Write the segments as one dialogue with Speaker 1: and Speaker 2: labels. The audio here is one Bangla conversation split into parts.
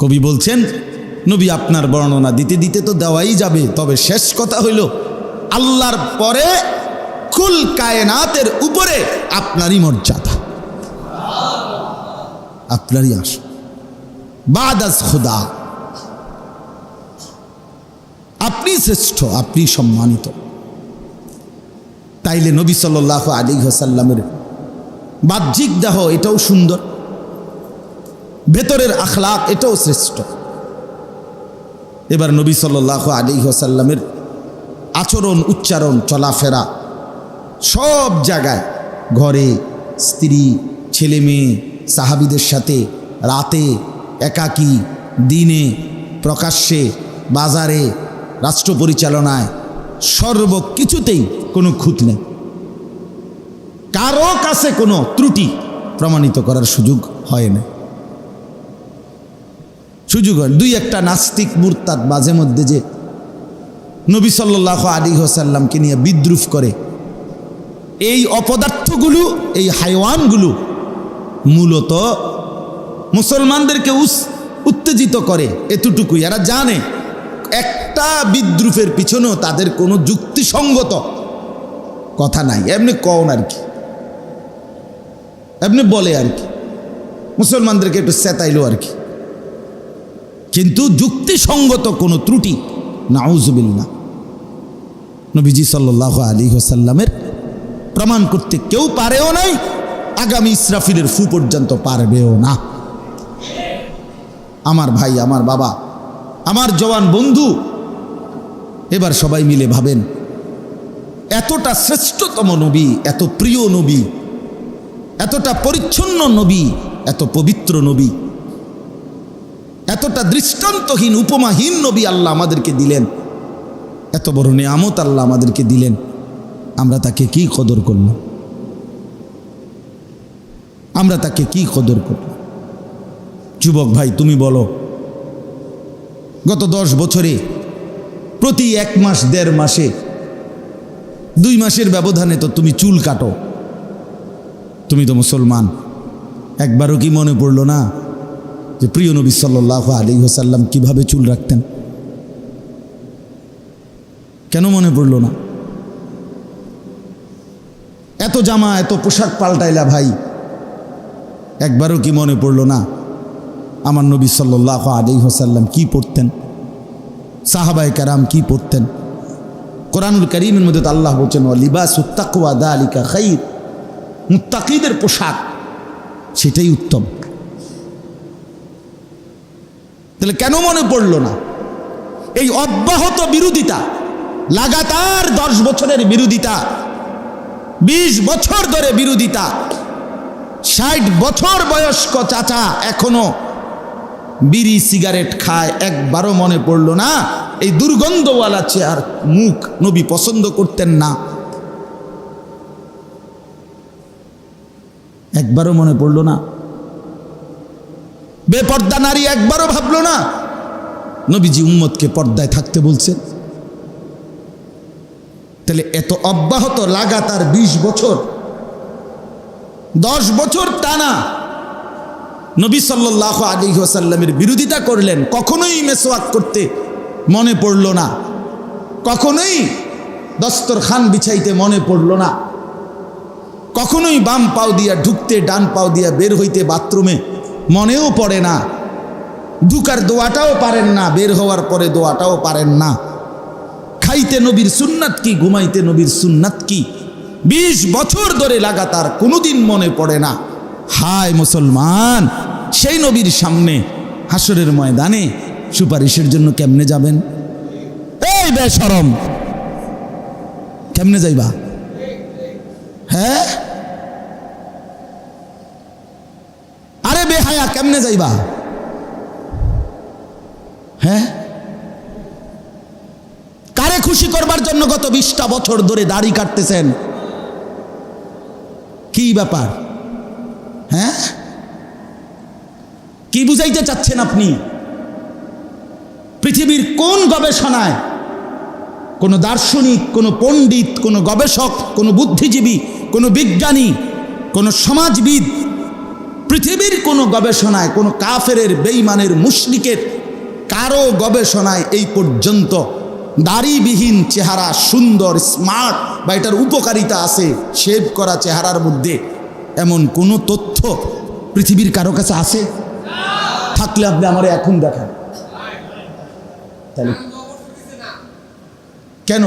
Speaker 1: কবি বলছেন, নবী আপনার বর্ণনা দিতে দিতে তো দেওয়াই যাবে, তবে শেষ কথা হইল, আল্লাহর পরে কুল কায়নাতের উপরে আপনারই মর্যাদা। আপনারই আস বাদাস খুদা। আপনি শ্রেষ্ঠ, আপনি সম্মানিত। তাইলে নবী সাল্লাহ আলী হাসাল্লামের বাহ্যিক দেহ এটাও সুন্দর। ভেতরের আখলাক এটাও শ্রেষ্ঠ। এবার নবী সাল্লাহ আলী হাসাল্লামের আচরণ, উচ্চারণ, চলাফেরা সব জায়গায় ঘরে স্ত্রী, ছেলে মেয়ে, সাহাবিদের সাথে রাতে একাকী, দিনে, প্রকাশ্যে, বাজারে, রাষ্ট্র পরিচালনায় সর্ব কিছুতেই কোনো খুঁত নেই। কারও কাছে কোনো ত্রুটি প্রমাণিত করার সুযোগ হয় না। সুযোগ হয়। দুই একটা নাস্তিক মুরতাদ মাঝে মধ্যে যে নবী সাল্লাহ আলী হোসাল্লামকে নিয়ে বিদ্রুপ করে। এই অপদার্থগুলো, এই হাইওয়ানগুলো মূলত মুসলমানদেরকে উত্তেজিত করে এতটুকুই। এরা জানে, একটা বিদ্রুপের পিছনেও তাদের কোনো যুক্তিসঙ্গত কথা নাই। এমনি কন আর কি। এমনি বলে আর কি। মুসলমানদেরকে একটু চেতাইলো আর কি। কিন্তু যুক্তিসঙ্গত কোনো ত্রুটি নাউজবিল্লা নবীজি সাল্লাহ আলী হোসাল্লামের প্রমাণ করতে কেউ পারেও নাই, আগামী ইসরাফিলের ফু পর্যন্ত পারবেও না। আমার ভাই, আমার বাবা, আমার জওয়ান বন্ধু, এবার সবাই মিলে ভাবেন, এতটা শ্রেষ্ঠতম নবী, এত প্রিয় নবী, এতটা পরিচ্ছন্ন নবী, এত পবিত্র নবী এতটা দৃষ্টান্তহীন, উপমাহীন নবী আল্লাহ আমাদেরকে দিলেন। এত বড় নিয়ামত আল্লাহ আমাদেরকে দিলেন। আমরা তাকে কি কদর করলাম আমরা তাকে কি কদর করলাম যুবক ভাই, তুমি বলো, গত দশ বছরে, প্রতি এক মাস, দেড় মাসে, দুই মাসের ব্যবধানে তো তুমি চুল কাটো। তুমি তো মুসলমান। একবারও কি মনে পড়ল না? যে প্রিয় নবী সাল্লাহ আলী হোসাল্লাম কীভাবে চুল রাখতেন? কেন মনে পড়ল না? এত জামা, এত পোশাক পাল্টাইলা ভাই, একবারও কি মনে পড়ল না আমার নবী সাল্লাহ আলী হোসাল্লাম কি পড়তেন? সাহাবাই কারাম কি পড়তেন? কোরআনুল করিমের মধ্যে তো আল্লাহ বলছেন লিবাস উত্তাকুয়া দা আলিকা খাইর। মুত্তাকিদের পোশাক, সেটাই উত্তম। তাহলে কেন মনে পড়ল না? এই অব্যাহত বিরোধিতা, লাগাতার দশ বছরের বিরোধিতা, বিশ বছর ধরে বিরোধিতা, ষাট বছর বয়স্ক চাচা এখনও বিড়ি সিগারেট খায়, একবারও মনে পড়ল না? এই দুর্গন্ধওয়ালা চেয়ার মুখ নবী পছন্দ করতেন না। একবারও মনে পড়ল না? বেপর্দা নারী একবারও ভাবলো না। নবীজি উম্মতকে পর্দায় থাকতে বলছেন, তাহলে এত অব্যাহত লাগাতার ২০ বছর, দশ বছর টানা নবী সাল্লাহ আলী ওসাল্লামের বিরোধিতা করলেন, কখনোই মেসোয়াক করতে মনে পড়ল না। কখনোই দস্তর খান বিছাইতে মনে পড়ল না। কখনোই বাম পাও দিয়া ঢুকতে, ডান পাও দিয়া বের হইতে বাথরুমে মনেও পড়ে না। ঢুকার দোয়াটাও পারেন না, বের হওয়ার পরে দোয়াটাও পারেন না। খাইতে নবীর সুন্নাত কি, ঘুমাইতে নবীর সুন্নাত কি? বিশ বছর ধরে লাগাতার কোনোদিন মনে পড়ে না। হায় মুসলমান, সেই নবীর সামনে হাসরের ময়দানে সুপারিশের জন্য কেমনে যাবেন? এই বেসরম কেমনে যাইবা? হ্যাঁ আরে বেহায়া কেমনে যাইবা? হ্যাঁ? কারে খুশি করবার জন্য গত বিশটা বছর ধরে দাড়ি কাটতেছেন? কি ব্যাপার? হ্যাঁ? কি বুঝাইতে চাচ্ছেন আপনি? পৃথিবীর কোন গবেষণায় কোনো দার্শনিক, কোনো পণ্ডিত, কোনো গবেষক, কোনো বুদ্ধিজীবী, কোনো বিজ্ঞানী, কোনো সমাজবিদ পৃথিবীর কোনো গবেষণায়, কোনো কাফেরের বেইমানের মুশরিকের কারও গবেষণায় এই পর্যন্ত দাড়িবিহীন চেহারা, সুন্দর, স্মার্ট বা এটার উপকারিতা আছে, শেভ করা চেহারার মধ্যে এমন কোনো তথ্য পৃথিবীর কারও কাছে আছে? থাকলে আপনি আমার এখন দেখান। তাহলে কেন?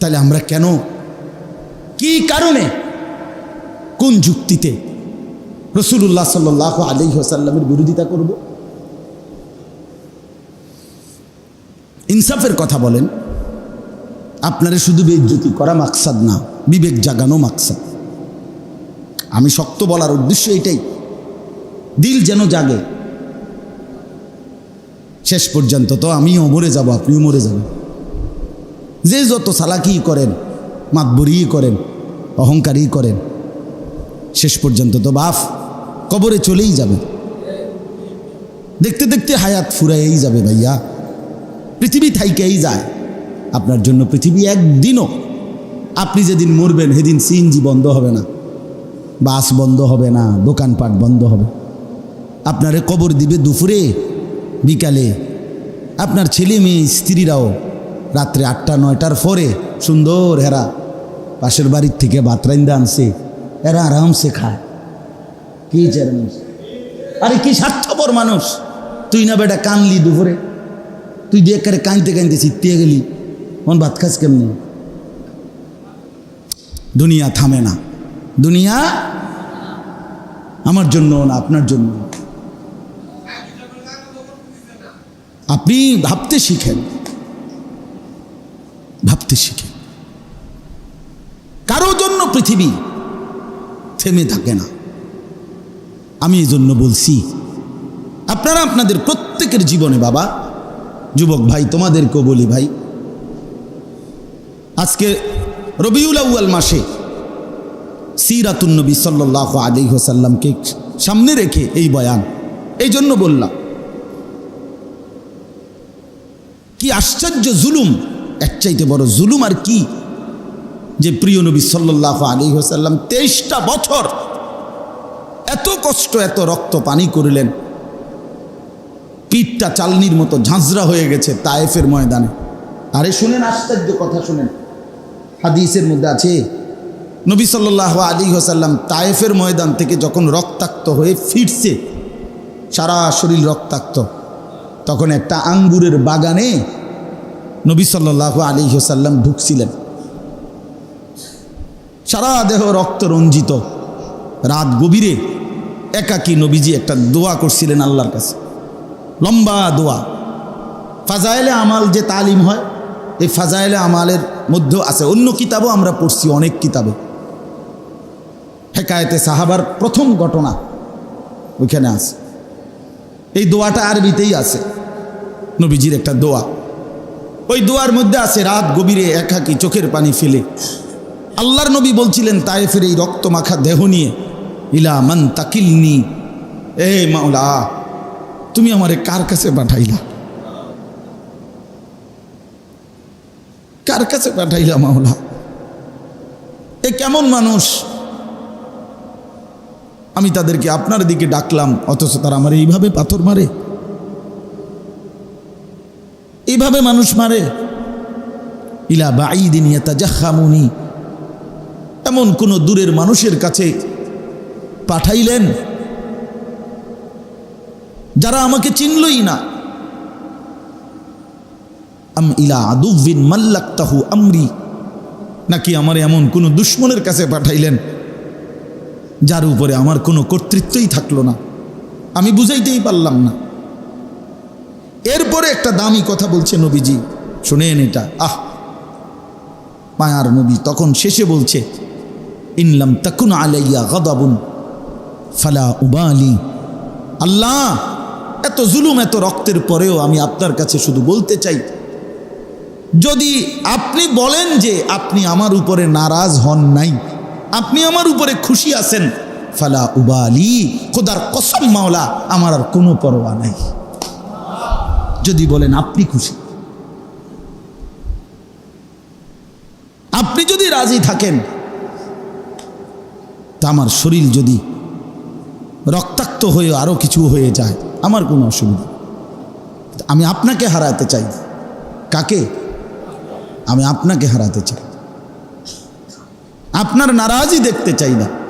Speaker 1: তাহলে আমরা কেন? কি কারণে? কোন যুক্তিতে রসুল্লাহ সাল্লাহ আলী সাল্লামের বিরোধিতা করব। ইনসাফের কথা বলেন, আপনারা শুধু বেজ্জতি করা মাকসাদ না, বিবেক জাগানো মাকসাদ। আমি শক্ত বলার উদ্দেশ্য এটাই, দিল যেন জাগে, শেষ পর্যন্ত তো আমিও মরে যাব, আপনিও মরে যাবেন। যে যত সালাকি করেন মাতবরি করেন অহংকারী করেন শেষ পর্যন্ত তো বাফ, কবরে চলেই যাবে। দেখতে দেখতে হায়াত ফুরাইয়েই যাবে ভাইয়া। পৃথিবী থাইকেই যায়। আপনার জন্য পৃথিবী একদিনও। আপনি যেদিন মরবেন সেদিন সিএনজি বন্ধ হবে না, বাস বন্ধ হবে না, দোকানপাট বন্ধ হবে। আপনারে কবর দিবে দুপুরে, বিকালে। আপনার ছেলে মেয়ে, স্ত্রীরাও রাত্রে আটটা, নয়টার পরে সুন্দর হেরা, পাশের বাড়ির থেকে বাতরাইন্দা আনছে। এরা আরামসে খায় কি চেয়ারম্যান আরে কি স্বার্থপর মানুষ। তুই না বেটা কানলি দুপুরে। তুই দিয়ে একেবারে কাঁদতে কাঁদতে চিত্তিয়ে গেলি। মন ভাত খাস কেমনি? দুনিয়া থামে না। দুনিয়া আমার জন্য না, আপনার জন্য। আপনি ভাবতে শিখেন। ভাবতে শিখেন। কারও জন্য পৃথিবী থেমে থাকে না। আমি এই জন্য বলছি, আপনারা আপনাদের প্রত্যেকের জীবনে বাবা, যুবক ভাই, তোমাদেরকেও বলি ভাই, আজকে রবিউল আউয়াল মাসে সিরাতুন্নবী সাল্লাহ আলী হোসাল্লামকে সামনে রেখে এই বয়ান, এই জন্য বললাম, কি আশ্চর্য জুলুম এক চাইতে বড় জুলুম আর কি যে প্রিয় নবী সাল্লাহ আলী হোসাল্লাম তেইশটা বছর এত কষ্ট, এত রক্ত পানি করিলেন। পিঠটা চালনির মতো ঝাঁঝরা হয়ে গেছে তায়েফের ময়দানে। আরে শুনেন, আশ্চর্য কথা শুনেন। হাদিসের মধ্যে আছে, নবী সাল্লাহ আলী হোসাল্লাম তায়েফের ময়দান থেকে যখন রক্তাক্ত হয়ে ফিরছে, সারা শরীর রক্তাক্ত, তখন একটা আঙ্গুরের বাগানে নবী সাল্লাহ আলী হোসাল্লাম ঢুকছিলেন। সারা দেহ রক্ত রঞ্জিত। রাত গভীরে একাকী নবীজি একটা দোয়া করছিলেন আল্লাহর কাছে। লম্বা দোয়া। ফাজাইলে আমাল যে তালিম হয়, এই ফাজাইলে আমালের মধ্যেও আছে। অন্য কিতাবও আমরা পড়ছি, অনেক কিতাবে। হেকায়েতে সাহাবার প্রথম ঘটনা ওইখানে আছে। এই দোয়াটা আরবিতেই আছে, নবীজির একটা দোয়া। ওই দোয়ার মধ্যে আছে, রাত গভীরে একাকি চোখের পানি ফেলে। আল্লাহর নবী বলছিলেন, তায়েফের এই রক্ত মাখা দেহ নিয়ে, ইলা মান তাকিলনি, এ মাওলা, তুমি আমারে কার কাছে পাঠাইলা? কার কাছে পাঠাইলা মাওলা? এ কেমন মানুষ? আমি তাদেরকে আপনার দিকে ডাকলাম, অথচ তারা আমার এইভাবে পাথর মারে। এইভাবে মানুষ মারে। ইলা বাঈদিন ইয়াতাজাখামুনি এমন কোন দূরের মানুষের কাছে পাঠাইলেন? যারা আমাকে চিনলই না। আম ইলা আদুবিন মাল্লাক্তাহু আমরি। নাকি আমার এমন কোনো দুশ্মনের কাছে পাঠাইলেন, যার উপরে আমার কোনো কর্তৃত্বই থাকল না? আমি বুঝাইতেই পারলাম না। এরপরে একটা দামি কথা বলছে নবীজি। শুনেন এটা। আহ! মায়ার নবী তখন শেষে বলছে ইনলাম তাকুন আলাইয়া গদাবুন, ফালা উবালি। আল্লাহ, এত জুলুম, এত রক্তের পরেও আমি আপনার কাছে শুধু বলতে চাই, যদি আপনি বলেন যে আপনি আমার উপরে নারাজ হন নাই, আপনি আমার উপরে খুশি আছেন, ফালা উবালি, খোদার কসম মাওলা, আমার আর কোনো পরোয়া নাই। যদি বলেন আপনি খুশি। আপনি যদি রাজি থাকেন আমার শরীর যদি রক্তাক্ত হয়ে আরও কিছু হয়ে যায়, আমার কোনো অসুবিধা আমি আপনাকে হারাতে চাই। কাকে? আমি আপনাকে হারাতে চাই। আপনার নারাজই দেখতে চাই না।